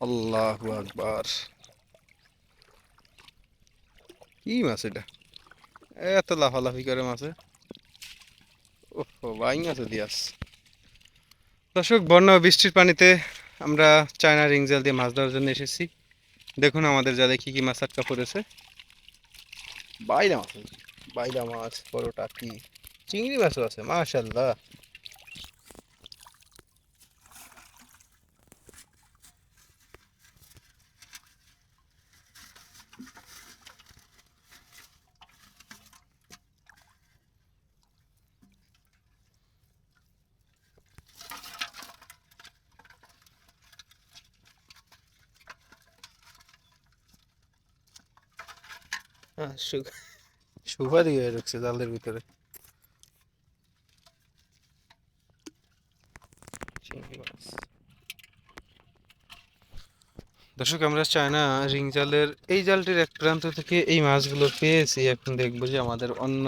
আল্লাহু আকবার। কি মাছ এটা? এত লাফালাফি করে মাছে। ওহো বাইং আছে দিয়াস। দর্শক, বন্যা বৃষ্টির পানিতে আমরা চায়না রিং জাল দিয়ে মাছ ধরার জন্য এসেছি। দেখুন আমাদের জালে কি কি মাছ আটকা পড়েছে। বাইলা মাছ। বাইলা মাছ বড় টাকি চিংড়ি মাছও আছে মাশাল্লাহ হ্যাঁ সুপারি হয়ে ঢুকছে জালের ভিতরে। দর্শক আমরা চায়না রিং জালের এই জালটির এক প্রান্ত থেকে এই মাছগুলো পেয়েছি। এখন দেখব যে আমাদের অন্য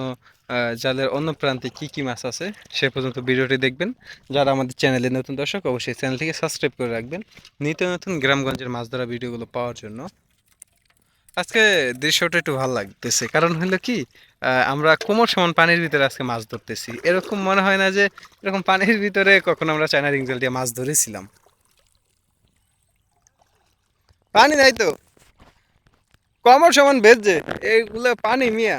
জালের অন্য প্রান্তে কি কি মাছ আছে। সে পর্যন্ত ভিডিওটি দেখবেন। যারা আমাদের চ্যানেলে নতুন দর্শক অবশ্যই চ্যানেলটিকে সাবস্ক্রাইব করে রাখবেন। নিত্য নতুন গ্রামগঞ্জের মাছ ধরা ভিডিওগুলো পাওয়ার জন্য। আজকে দৃশ্যটা একটু ভালো লাগতেছে। কারণ হলো কি আমরা কোমর সমান পানির ভিতরে আজকে মাছ ধরতেছি। এরকম মনে হয় না যে, এরকম পানির ভিতরে কখনো আমরা চায়না রিংজাল দিয়ে মাছ ধরেছিলাম। পানি নাই তো। কমর সমান বেজছে এইগুলো পানি মিয়া।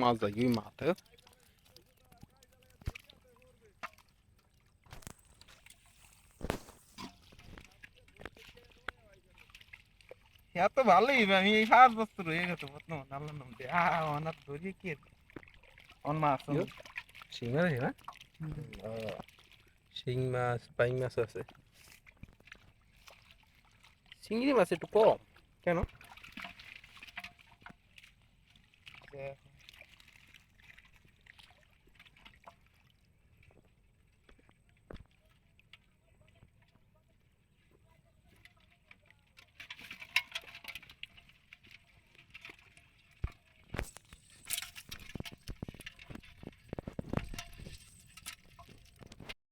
মাছ দেখি মাথা এত ভালোই আমি এই সাত বছর হয়ে গেছে বর্তমান আল্লাহর নাম। দিয়ে আহ অনার ধরি কি অন মাছ। শিং মাছ না? শিং মাছ পাইং মাছ আছে। চিংড়ি মাছ একটু কম কেন?